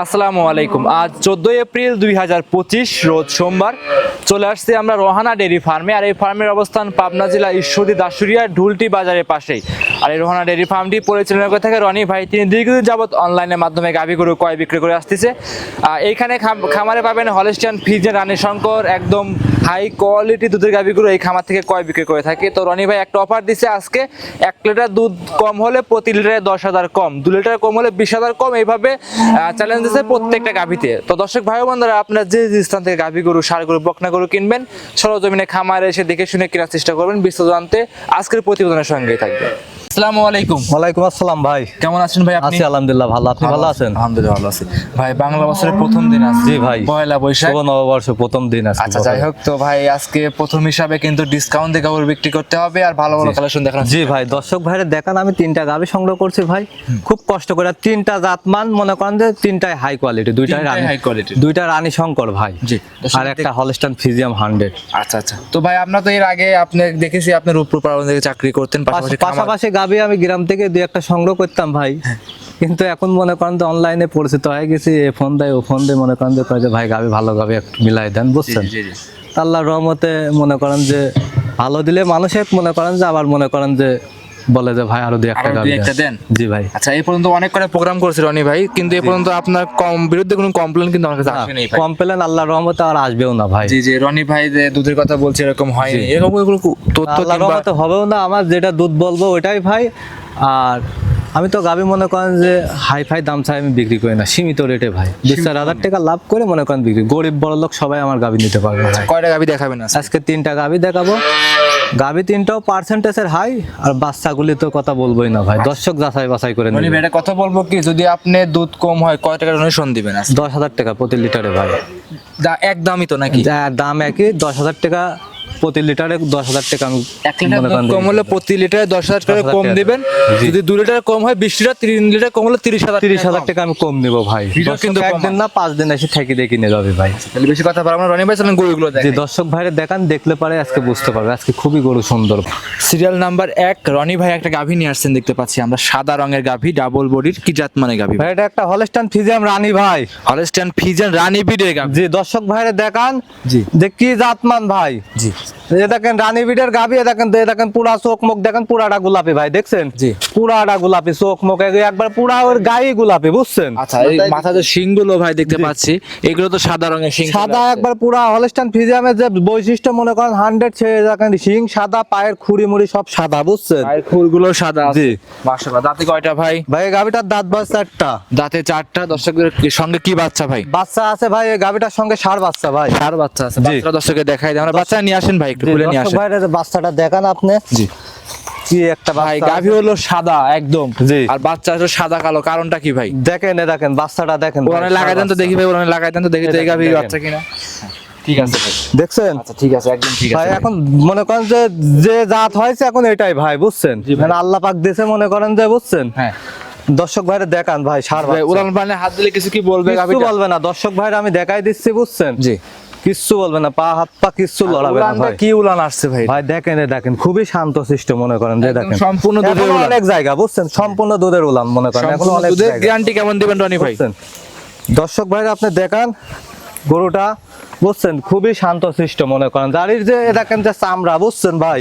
আসসালামু আলাইকুম। আজ চোদ্দোই এপ্রিল দুই হাজার পঁচিশ, রোজ সোমবার। চলে আসছে আমরা রোহানা ডেরি ফার্মে। আর এই ফার্মের অবস্থান পাবনা জেলা ঈশ্বরদী দাসুরিয়া ঢুলটি বাজারের পাশেই। আর এই রোহানা ডেরি ফার্মটি পরিচালনা করে থাকে রনি ভাই। তিনি দীর্ঘদিন যাবৎ অনলাইনের মাধ্যমে গাভী গরু কয় বিক্রি করে আসতেছে। এইখানে খাম- খামারে পাবেন হলেস্টিয়ান ফিজের রানী শঙ্কর, একদম হাই কোয়ালিটি দুধের গাভীগুলো এই খামার থেকে কয় বিক্রি করে থাকে? তো রনি ভাই, একটা অফার দিছে আজকে, এক লিটার দুধ কম হলে প্রতি লিটারে দশ হাজার কম, দু লিটার কম হলে বিশ হাজার কম, এইভাবে চ্যালেঞ্জ দিচ্ছে প্রত্যেকটা গাভীতে। তো দর্শক ভাই বন্ধুরা আপনার যে যে স্থান থেকে গাভী গরু সার গরু, বকনা গরু কিনবেন, সরজমিনে খামারে এসে দেখে শুনে কেনার চেষ্টা করবেন, বিস্তারিত জানতে আজকের প্রতিবেদনের সঙ্গেই থাকবে আসসালামু আলাইকুম। ওয়ালাইকুম আসসালাম ভাই। কেমন আছেন ভাই আপনি? আছি আলহামদুলিল্লাহ ভালো। আপনি ভালো আছেন? আলহামদুলিল্লাহ ভালো আছি। ভাই বাংলা বছরের প্রথম দিন আছে জি ভাই পয়লা বৈশাখ। শুভ নববর্ষ প্রথম দিন আছে আচ্ছা যাই হোক তো ভাই আজকে প্রথম হিসাবে কিন্তু ডিসকাউন্ট দিয়ে বিক্রি করতে হবে আর ভালো ভালো কালেকশন দেখানো জি ভাই দর্শক ভাইরে দেখান আমি তিনটা গাভি সংগ্রহ করছি ভাই। খুব কষ্ট করে তিনটা জাতমান মনে করেন যে তিনটাই হাই কোয়ালিটি দুইটাই রানী high quality। দুইটা রানী শঙ্কর ভাই। জি। আর একটা হলস্টান ফিজিয়াম হান্ড্রেড আচ্ছা আচ্ছা। তো ভাই আপনার তো এর আগে আপনি দেখেছি আপনি রূপপুর থেকে চাকরি করতেন পাশাপাশি পাশাপাশি গাভি আমি গ্রাম থেকে দু একটা সংগ্রহ করতাম ভাই। কিন্তু এখন মনে করেন তো অনলাইনে পরিচিত হয়ে গেছি এ ফোন দেয় ও ফোন দেয় মনে করেন যে কয়ে যে ভাই গাবি ভালো গাবি একটু মিলাই দেন বুঝছেন। আল্লাহর রহমতে মনে করেন যে ভালো দিলে মানুষের মনে করেন যে আবার মনে করেন যে বলে যে ভাই আরও দুই একটা একটা দেন। জি ভাই। আচ্ছা এই পর্যন্ত অনেক করে প্রোগ্রাম করেছে রনি ভাই? কিন্তু এই পর্যন্ত আপনার কম বিরুদ্ধে কোনো কমপ্লেন কিন্তু আমার কাছে আসেনি ভাই। কমপ্লেন আল্লাহর রহমতে আর আসবেও না ভাই। জি জি রনি ভাই যে দুধের কথা বলছে এরকম হয়নি। এরকম কোনো তথ্য আল্লাহর কিংবা রহমতে হবেও না আমার যেটা দুধ বলব ওইটাই ভাই। আর আমি তো গাভি মনে করেন যে হাই ফাই দাম চাই আমি বিক্রি করি না সীমিত রেটে ভাই। দু চার হাজার টাকা লাভ করে মনে করেন বিক্রি। গরিব বড় লোক সবাই আমার গাভি নিতে পারবে কয়টা গাবি দেখাবেন আজকে? আজকে তিনটা গাভি দেখাবো। গাভি তিনটাও পার্সেন্টেজের হাই আর বাচ্চাগুলি তো কথা বলবোই না ভাই। দর্শক যাচাই বাছাই করে রনি এটা কথা বলব কি যদি আপনি দুধ কম হয় কয় টাকার ডোনেশন দিবেন দশ হাজার টাকা প্রতি লিটারে ভাই। এক দামই তো নাকি? দাম একই দশ হাজার টাকা প্রতি লিটারে দশ হাজার টাকা আমি এক লিটার দুধ কম হলে প্রতি লিটারে দশ হাজার টাকা কম দিবেন যদি দু লিটার কম হয় বিশ লিটার তিন লিটার কম হলে তিরিশ হাজার তিরিশ হাজার টাকা আমি কম নিবো ভাই। দর্শক কিন্তু একদিন না পাঁচ দিন এসে ঠেকি দিয়ে কিনে যাবে ভাই। তাহলে বেশি কথা পারব না। রনি ভাই চলেন গরুগুলো যে দর্শক ভাইরে দেখান দেখলে পারে আজকে বুঝতে পারবে। আজকে খুবই গরু সুন্দর। সিরিয়াল নাম্বার এক রনি ভাই একটা গাভী নিয়ে আসছেন দেখতে পাচ্ছি আমরা। সাদা রঙের গাভী ডাবল বডির কি জাত মানে গাভী? ভাই এটা একটা হলস্টান ফিজিয়াম রানী ভাই। হলস্টাইন ফিজেন রানী বিডের গাভী। জি দর্শক ভাইরে দেখান জি। যে কি জাতমান ভাই। জি। দেখেন রানী গাবি দেখেন দেখেন পুরা চোখ মুখ দেখেন পুরাটা গোলাপি ভাই দেখছেন? জি। পুরাটা গোলাপি চোখ মুখ একবার পুরা ওর গায়ে গোলাপি বুঝছেন? আচ্ছা এই মাথাতে শিংগুলো ভাই দেখতে পাচ্ছি এগুলো তো সাদা রঙের শিং সাদা একবার পুরা যে বৈশিষ্ট্য মনে করেন হান্ড্রেড ছেড়ে দেখেন শিং সাদা পায়ের খুঁড়ি মুড়ি সব সাদা বুঝছেন? পায়ের খুরগুলো সাদা জি। মাশাআল্লাহ দাঁতে কয়টা ভাই? ভাই গাবিটার দাঁত বাস চারটা। দাঁতে চারটা দর্শকদের সঙ্গে কি বাচ্চা ভাই? বাচ্চা আছে ভাই এই গাবিটার সঙ্গে ষাট বাচ্চা ভাই। চার বাচ্চা আছে। বাচ্চাটা দেখাই দেয়। আমরা বাচ্চা নিয়ে আসেন ভাই একটু খুলে নিয়ে আসেন। বাচ্চাটা দেখান আপনি। জি। কি একটা ভাই গাভী হলো সাদা একদম। আর বাচ্চা হলো সাদা কালো। কারণটা কি ভাই? দেখেন এ দেখেন বাচ্চাটা দেখেন ভাই, লাগাই দেন তো দেখি ভাই লাগাই দেন তো দেখি তো এই গাভী বাচ্চা কিনা। ঠিক আছে দেখছেন? আচ্ছা ঠিক আছে একদম ঠিক ভাই এখন মনে করেন যে যে জাত হয়েছে এখন এটাই ভাই বুঝছেন? মানে আল্লাহ পাক দিয়েছে মনে করেন যে বুঝছেন? হ্যাঁ। দর্শক ভাইরা দেখান ভাই সার ভাই উড়ান পানে হাত দিলে কিছু কি বলবে গাভীটা? বলবে না দর্শক ভাইরা আমি দেখাই দিচ্ছি বুঝছেন? জি। কিচ্ছু বলবে না পা হাত পা কিচ্ছু লড়াবে না ভাই। কি উলান আসছে ভাই? ভাই দেখেন দেখেন খুবই শান্ত সিস্টেম মনে করেন যে দেখেন। সম্পূর্ণ দুধের উলান। অনেক জায়গা বুঝছেন? সম্পূর্ণ দুধের উলান মনে করেন। এখন অনেক দুধের গ্যারান্টি কেমন দিবেন রনি ভাই? দর্শক ভাই আপনি দেখান গরুটা বুঝছেন? খুবই শান্ত শিষ্ট মনে করেন। গাড়ির যে এ দেখেন যে চামড়া বুঝছেন ভাই।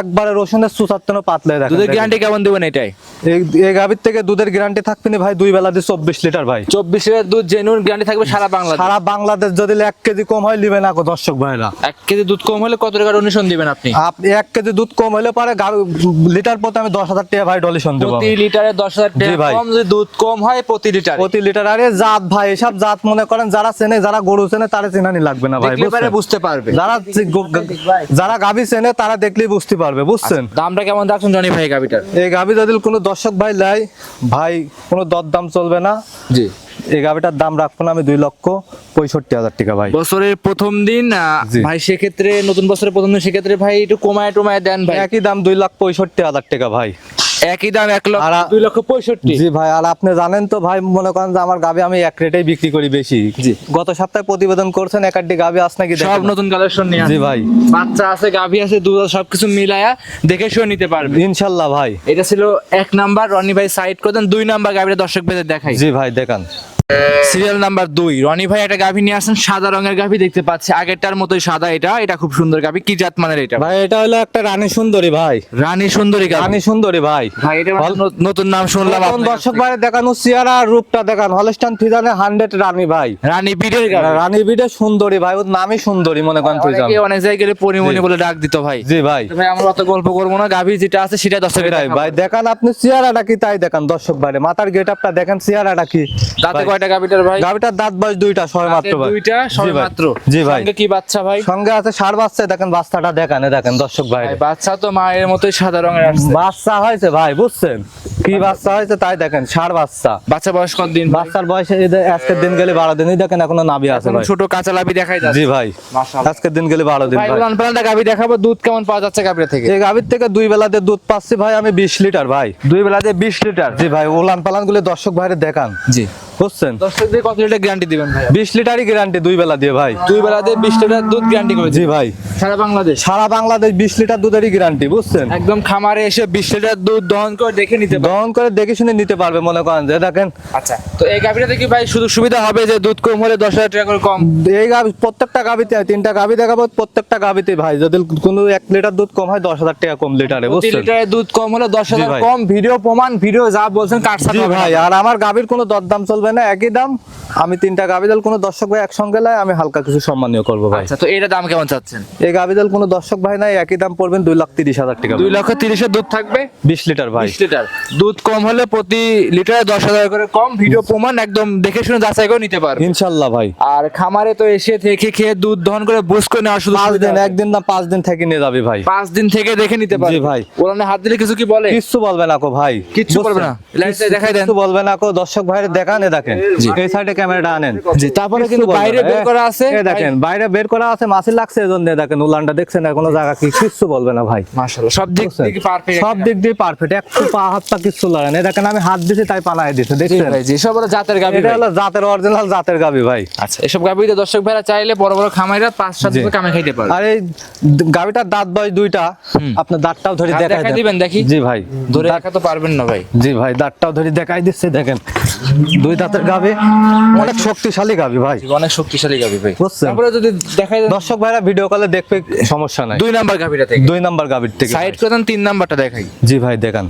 একবারে রসুনের সুসাত্তন পাতলে দেখেন দুধের গ্যারান্টি কেমন দিবেন এটাই? এই গাভীর থেকে দুধের গ্যারান্টি থাকবে না ভাই দুই বেলা দিয়ে চব্বিশ লিটার ভাই। চব্বিশ লিটার দুধ জেনুইন গ্যারান্টি থাকবে সারা বাংলাদেশ। সারা বাংলাদেশ যদি এক কেজি কম হয় লিবে না গো দর্শক ভাইরা। এক কেজি দুধ কম হলে কত টাকা ডোনেশন দিবেন আপনি? আপনি এক কেজি দুধ কম হলে পারে লিটার প্রতি আমি দশ হাজার টাকা ভাই ডলিশন দেবো প্রতি লিটারে দশ হাজার টাকা কম যদি দুধ কম হয় প্রতি লিটার। প্রতি লিটার। আরে জাত ভাই এসব জাত মনে করেন যারা চেনে যারা গরু চেনে তারা চেনানি লাগবে না ভাই বুঝতে পারবে। যারা যারা গাভী চেনে তারা দেখলেই বুঝতে পারবে বুঝছেন? দামটা কেমন রাখছেন জনি ভাই গাবিটার? এই গাবি যদি কোনো দর্শক ভাই লাই ভাই কোনো দরদাম চলবে না। জি। এই গাভীটার দাম রাখব না আমি দুই লক্ষ পঁয়ষট্টি হাজার টাকা ভাই। বছরের প্রথম দিন ভাই সেক্ষেত্রে নতুন বছরের প্রথম দিন সেক্ষেত্রে ভাই একটু কমায় টমায় দেন ভাই। একই দাম দুই লাখ পঁয়ষট্টি হাজার টাকা ভাই। একই দাম এক লক্ষ দুই লক্ষ পঁয়ষট্টি। জি ভাই আর আপনি জানেন তো ভাই মনে করেন যে আমার গাবি আমি এক রেটেই বিক্রি করি বেশি। জি। গত সপ্তাহে প্রতিবেদন করছেন এক আটটি গাভী আস নাকি সব নতুন কালেকশন নিয়ে জি ভাই। বাচ্চা আছে গাভী আছে দুধ সবকিছু মিলায়া দেখে শুয়ে নিতে পারবে। ইনশাল্লাহ ভাই। এটা ছিল এক নাম্বার রনি ভাই সাইড করে দেন দুই নাম্বার গাভীরা দর্শক বেঁধে দেখাই। জি ভাই দেখান। সিরিয়াল নাম্বার দুই। রনি ভাই একটা গাভী নিয়ে আসেন সাদা রঙের গাভী দেখতে পাচ্ছি। আগেরটার মতোই সাদা এটা এটা খুব সুন্দর গাভী। কি জাত মানের এটা? ভাই এটা হলো একটা রানী সুন্দরী ভাই। রানী সুন্দরী গাভী। রানী সুন্দরী ভাই। ভাই এটা নতুন নাম শুনলাম আপনার দর্শক ভাই দেখানো চেহারা রূপটা দেখান। হলস্টান ফিজানে হান্ড্রেড রানী ভাই। রানী বিডের গাভী। রানী বিডে সুন্দরী ভাই ওর নামই সুন্দরী মনে করেন ফিজান অনেকে অনেক জায়গায় পরিমণি জি। বলে ডাক দিত ভাই। জি ভাই। ভাই আমরা অত গল্প করব না গাভী যেটা আছে সেটা সেটাই ভাই দেখান আপনি চেহারাটা কি তাই দেখান দর্শক ভাই মাথার গেট আপটা দেখেন চেহারাটা কি। দাঁতে কয়টা ভাই? দাঁত বয়স দুইটা মাত্র ভাই। দুইটা জি সবে মাত্র। জি ভাই। সঙ্গে কি বাচ্চা ভাই? সঙ্গে আছে বাচ্চা দেখেন বাচ্চাটা দেখান দেখেন দর্শক ভাই। বাচ্চা তো মায়ের মতোই সাদা রঙের আসছে। বাচ্চা হয়েছে ভাই বুঝছেন? কি বাচ্চা হয়েছে তাই দেখেন বাচ্চা। বাচ্চা বয়স কত দিন বাচ্চার বয়সে আজকের দিন গেলে বারো দিনই দেখেন এখনও নাবি আছে ভাই। ছোট কাঁচা লাভি দেখাই যাচ্ছে। জি ভাই আজকের দিন গেলে বারো দিন ভাই দেখাবো দুধ কেমন পাওয়া যাচ্ছে গাভীর থেকে? এই গাভীর থেকে দুই বেলাতে দুধ পাচ্ছি ভাই আমি বিশ লিটার ভাই। দুই বেলাতে বিশ লিটার? জি ভাই উলান পালানগুলো দর্শক ভাইরে দেখান। জি। বুঝছেন? দর্শকদের কত লিটার গ্যারান্টি দিবেন ভাই বিশ লিটারই গ্যারান্টি দুই বেলা দিয়ে ভাই। দুই বেলাতে বিশ লিটার দুধ গ্যারান্টি করে জি ভাই। সারা বাংলাদেশ? সারা বাংলাদেশ বিশ লিটার দুধেরই গ্যারান্টি বুঝছেন? একদম খামারে এসে বিশ লিটার দুধ দহন করে দেখে নিতে পারবে। গ্রহণ করে দেখে শুনে নিতে পারবে মনে করেন যে দেখেন। আচ্ছা তো এই গাভীটাতে কি ভাই শুধু সুবিধা হবে যে দুধ কম হলে দশ হাজার টাকা করে কম? এই গাভি প্রত্যেকটা গাভিতে তিনটা গাভি দেখাবো প্রত্যেকটা গাভিতে ভাই যদি কোনো এক লিটার দুধ কম হয় দশ হাজার টাকা কম লিটারে বুঝছেন? লিটারে দুধ কম হলে দশ হাজার ভাই। কম ভিডিও প্রমাণ ভিডিও যা বলছেন কাট জি ভাই আর আমার গাভির কোনো দরদাম চলবে না একই দাম। আমি তিনটা গাভি দল কোনো দর্শক ভাই একসঙ্গে লাই আমি হালকা কিছু সম্মানীয় করব ভাই। আচ্ছা তো এটা দাম কেমন চাচ্ছেন? এই গাভি দল কোনো দর্শক ভাই নাই একই দাম পড়বেন দুই লাখ তিরিশ হাজার টাকা। দুই লক্ষ তিরিশের দুধ থাকবে? বিশ লিটার ভাই। বিশ লিটার। দুধ কম হলে প্রতি লিটারে দশ হাজার করে কম। ভিডিও প্রমাণ একদম দেখে শুনে যাচাই করে নিতে পারবে। ইনশাল্লাহ ভাই। আর খামারে তো এসে থেকে খেয়ে দুধ দহন করে বুঝ করে নেওয়া শুধু পাঁচ দিন। একদিন না পাঁচ দিন থেকে নিয়ে যাবে ভাই। পাঁচ দিন থেকে দেখে নিতে পারবে। জি ভাই। ওরানে হাত দিলে কিছু কি বলে? কিচ্ছু বলবে না কো ভাই। কিচ্ছু বলবে না? দেখাই দেন। কিচ্ছু বলবে না কো। দর্শক ভাইরে দেখান এ দেখেন এই সাইডে ক্যামেরাটা আনেন। জি তারপরে কিন্তু বাইরে বের করা আছে। এ দেখেন বাইরে বের করা আছে মাছি লাগছে এজন্য দেখেন উলানটা দেখছেন না কোনো জায়গা কি কিচ্ছু বলবে না ভাই। মাশাআল্লাহ সব দিক? থেকে পারফেক্ট সব দিক দিয়ে পারফেক্ট একটু পা হাত পা কিচ্ছু লাগে না দেখেন আমি হাত দিছি তাই দিছে দেখছেন? ভাই জি সব হলো জাতের গাভী এটা হলো জাতের অরিজিনাল জাতের গাবি ভাই। আচ্ছা এসব গাভীতে দর্শক ভাইরা চাইলে বড় বড় খামাইরা পাঁচ সাত জি। বছর কামে খাইতে পারে আর এই গাবিটার দাঁত বয়স দুইটা। আপনার দাঁতটাও ধরে দেখাই দিবেন দেখি? জি ভাই ধরে রাখা তো পারবেন না ভাই। জি ভাই দাঁতটাও ধরে দেখাই দিচ্ছে দেখেন। দুই দাঁতের গাবি অনেক শক্তিশালী গাবি ভাই। অনেক শক্তিশালী গাভী ভাই। বুঝছেন? তারপরে যদি দেখাই দেন দর্শক ভাইরা ভিডিও কলে দেখবে সমস্যা নাই। দুই নাম্বার গাবিটা থেকে। দুই নাম্বার গাবির থেকে সাইড করে দেন তিন নাম্বারটা দেখাই। জি ভাই দেখান।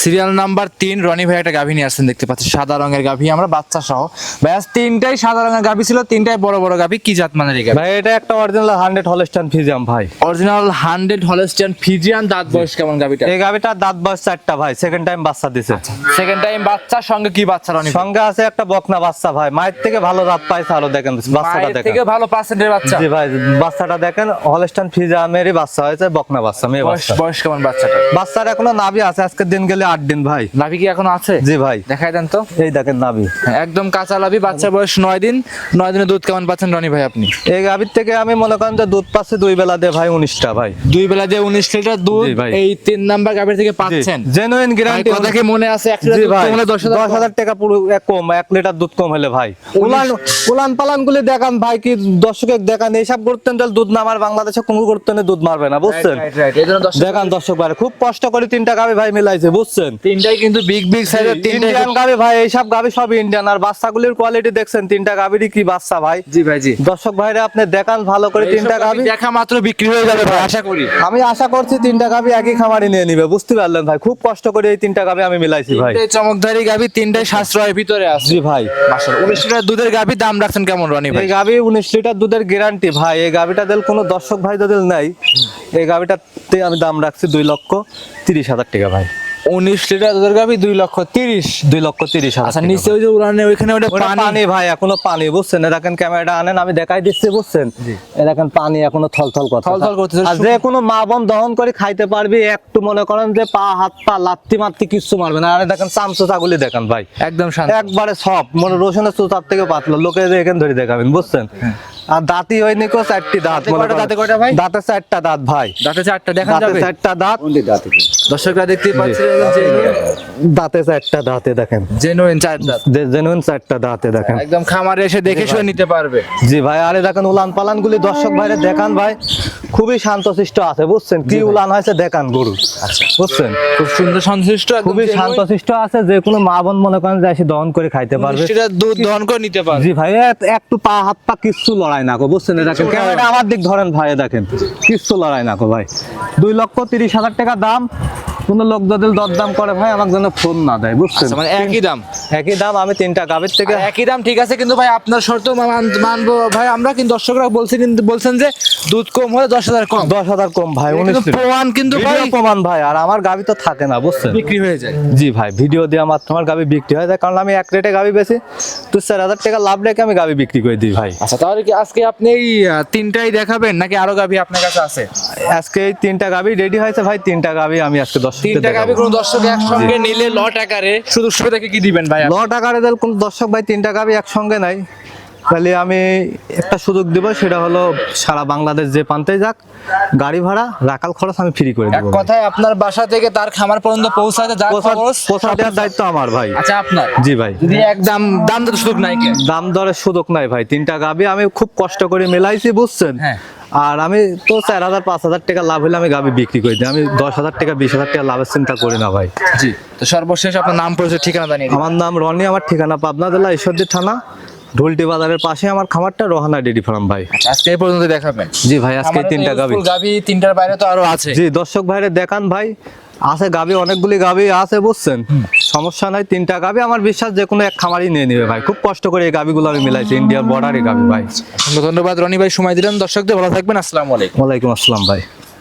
সিরিয়াল নাম্বার তিন রনি ভাই একটা গাভী নিয়ে আসছেন দেখতে পাচ্ছি সাদা রঙের গাভী আমরা বাচ্চা সহ। ব্যাস তিনটাই সাদা রঙের গাভী ছিল তিনটাই বড় বড় গাভী। কি জাত মানের গাভী? ভাই এটা একটা অরিজিনাল হান্ড্রেড হলস্টান ফিজিয়াম ভাই। অরিজিনাল হান্ড্রেড হলস্টিয়ান ফিজিয়াম দাঁত বয়স কেমন গাভীটা এই গাভীটা দাঁত বয়স চারটা ভাই সেকেন্ড টাইম বাচ্চা দিছে। সেকেন্ড টাইম বাচ্চার সঙ্গে কি বাচ্চা রনি ভাই? সঙ্গে আছে একটা বকনা বাচ্চা ভাই মায়ের থেকে ভালো রাত পাইছে আরও দেখেন বাচ্চাটা দেখেন। থেকে ভালো পার্সেন্টের বাচ্চা? জি ভাই বাচ্চাটা দেখেন হলস্টান ফিজিয়ামেরই বাচ্চা হয়েছে বকনা বাচ্চা মেয়ে বাচ্চা। বয়স কেমন বাচ্চাটা বাচ্চার এখনও নাভি আছে আজকের দিন গেলে আট দিন ভাই। নাভি কি এখন আছে? জি ভাই। দেখাই দেন তো। এই দেখেন নাভি একদম কাঁচা লাভি বাচ্চার বয়স নয় দিন। নয় দিনে দুধ কেমন পাচ্ছেন রনি ভাই আপনি? এই গাভীর থেকে আমি মনে করেন যে দুধ পাচ্ছি দুই বেলা দিয়ে ভাই উনিশটা ভাই। দুই বেলা দিয়ে উনিশ লিটার দুধ এই তিন নাম্বার গাভীর থেকে পাচ্ছেন। জেনুইন গ্যারান্টি কথা কি মনে আছে? এক লিটার দশ হাজার টাকা পুরো কম এক লিটার দুধ কম হলে ভাই। উলান উলান পালান গুলি দেখান ভাই কি দর্শকে দেখান এইসব করতেন তাহলে দুধ নামার বাংলাদেশে কোনো করতেন দুধ মারবে না বুঝছেন? দেখান দর্শক ভাই খুব কষ্ট করে তিনটা গাভি ভাই মিলাইছে বুঝছেন? তিনটাই কিন্তু বিগ বিগ সাইজের ইন্ডিয়ান গাভি ভাই এইসব গাভি সব ইন্ডিয়ান আর বাচ্চাগুলির কোয়ালিটি দেখছেন তিনটা গাভিরই কি বাচ্চা ভাই? জি ভাই জি। দর্শক ভাইরা আপনি দেখান ভালো করে তিনটা গাভী দেখা মাত্র বিক্রি হয়ে যাবে ভাই আশা করি। আমি আশা করছি তিনটা গাভি একই খামারে নিয়ে নিবে বুঝতে পারলেন ভাই। খুব কষ্ট করে এই তিনটা গাভি আমি মিলাইছি ভাই। তিনটাই চমকধারী গাভী তিনটাই সাশ্রয়ের ভিতরে আছে। জি ভাই। মাশাআল্লাহ। উনিশ লিটার দুধের গাভী দাম রাখছেন কেমন রনি ভাই? এই গাভি উনিশ লিটার দুধের গ্যারান্টি ভাই। এই গাভিটা দিল কোনো দর্শক ভাই দিল নাই এই গাভিটাতে আমি দাম রাখছি দুই লক্ষ তিরিশ হাজার টাকা ভাই। উনিশ লিটার দুধের গাভী দুই লক্ষ তিরিশ দুই লক্ষ তিরিশ আচ্ছা নিচে ওই যে উড়ানে ওইখানে ওটা পানি। ভাই এখনও পানি বুঝছেন? দেখেন ক্যামেরাটা আনেন আমি দেখাই দিচ্ছি বুঝছেন? দেখেন পানি এখনও থলথল কথা থলথল করতেছে। আর যে কোনো মা বোন দহন করে খাইতে পারবি একটু মনে করেন যে পা হাত পা লাত্তি মাত্তি কিচ্ছু মারবে না। আরে দেখেন চামচো ছাগলি দেখেন ভাই। একদম শান্ত। একবারে সব মনে রসুনের চুতার থেকে পাতলা। লোকে এখানে ধরে দেখাবেন বুঝছেন? আর দাঁতই হয়নি কো চারটি দাঁত দাঁতে কয়টা, দাঁতে। কয়টা ভাই? দাঁতে চারটা দাঁত ভাই। দাঁতে চারটা দেখা দাঁতে চারটা দাঁত। দর্শকরা দেখতেই পাচ্ছে দাঁতে চারটা। দাঁতে দেখেন। জেনুইন চার দাঁত। জেনুইন চারটা দাঁতে দেখেন। একদম খামারে এসে দেখে শুনে নিতে পারবে। জি ভাই আরে দেখেন উলান পালান গুলি দর্শক ভাইরে দেখান ভাই। খুবই শান্তশিষ্ট আছে বুঝছেন? কি উলান হয়েছে দেখান গরু। বুঝছেন? খুব সুন্দর শান্তশিষ্ট খুবই। শান্তশিষ্ট আছে যে কোনো মা বোন মনে করেন যে এসে দহন করে খাইতে পারবে। সেটা দুধ দহন করে নিতে পারবে। জি ভাই একটু পা হাত পা কিচ্ছু লড়াই না কো বুঝছেন? দেখেন ক্যামেরাটা আমার দিক ধরেন ভাই দেখেন কিচ্ছু লড়াই না কো ভাই। দুই লক্ষ তিরিশ হাজার টাকা দাম কোনো লোক যদি দরদাম করে ভাই আমাকে যেন ফোন না দেয় বুঝছেন? আচ্ছা, মানে একই দাম? একই দাম আমি তিনটা গাভীর থেকে একই দাম ঠিক আছে কিন্তু ভাই আপনার শর্ত মানবো ভাই আমরা কিন্তু দর্শকরা বলছে কিন্তু বলছেন যে দুধ কম হলে দশ হাজার কম। দশ হাজার কম ভাই প্রমাণ কিন্তু ভাই। প্রমাণ ভাই আর আমার গাভী তো থাকে না বুঝছেন? বিক্রি হয়ে যায়। জি ভাই ভিডিও দিয়ে আমার তোমার গাভী বিক্রি হয়ে যায় কারণ আমি এক রেটে গাভী বেশি তো চার হাজার টাকা লাভ রেখে আমি গাভী বিক্রি করে দিই ভাই। আচ্ছা তাহলে কি আজকে আপনি এই তিনটাই দেখাবেন নাকি আরও গাভি আপনার কাছে আছে? আজকে এই তিনটা গাভী রেডি হয়েছে ভাই তিনটা গাভী আমি আজকে দশ তিনটা গাভি কোনো দর্শক একসঙ্গে নিলে লট আকারে। শুধু সুবিধাকে কি দিবেন ভাই ল টাকার এদের কোন দর্শক ভাই তিনটা গাভী একসঙ্গে নাই। তাহলে আমি একটা সুযোগ দিব সেটা হলো সারা বাংলাদেশ যে প্রান্তে যাক গাড়ি ভাড়া রাখাল খরচ আমি ফ্রি করে দেবো কথায় আপনার বাসা থেকে তার খামার পর্যন্ত পৌঁছাতে যা খরচ দেওয়ার দায়িত্ব আমার ভাই। আচ্ছা আপনার? জি ভাই। যদি এক দাম দাম তো সুযোগ নাই দাম দরের সুযোগ নাই ভাই তিনটা গাবি আমি খুব কষ্ট করে মেলাইছি বুঝছেন? হ্যাঁ। আর আমি তো চার হাজার পাঁচ হাজার টাকা লাভ হলে আমি গাবি বিক্রি করে দিই। আমি দশ হাজার টাকা বিশ হাজার টাকা লাভের চিন্তা করি না ভাই। জি তো সর্বশেষ আপনার নাম পরিচয় ঠিকানা জানিয়ে আমার নাম রনি আমার ঠিকানা পাবনা জেলা ঈশ্বরদী থানা ঢুলটি বাজারের পাশে আমার খামারটা রোহানা ডেরি ফার্ম ভাই। আচ্ছা, আজকে এই পর্যন্ত দেখাবেন? জি ভাই আজকে তিনটা গাবি। গাভি তিনটার বাইরে তো আরও আছে। জি দর্শক ভাইরে দেখান ভাই। আছে গাবি অনেকগুলি গাবি আছে বুঝছেন? সমস্যা নাই তিনটা গাবি আমার বিশ্বাস যে কোনো এক খামারই নিয়ে নিবে ভাই। খুব কষ্ট করে এই গাবিগুলো আমি মিলাইছি ইন্ডিয়ার বর্ডারে গাবি ভাই। ধন্যবাদ রনি ভাই সময় দিলেন। দর্শকদের ভালো থাকবেন আসসালামু আলাইকুম। ওয়ালাইকুম আসসালাম ভাই।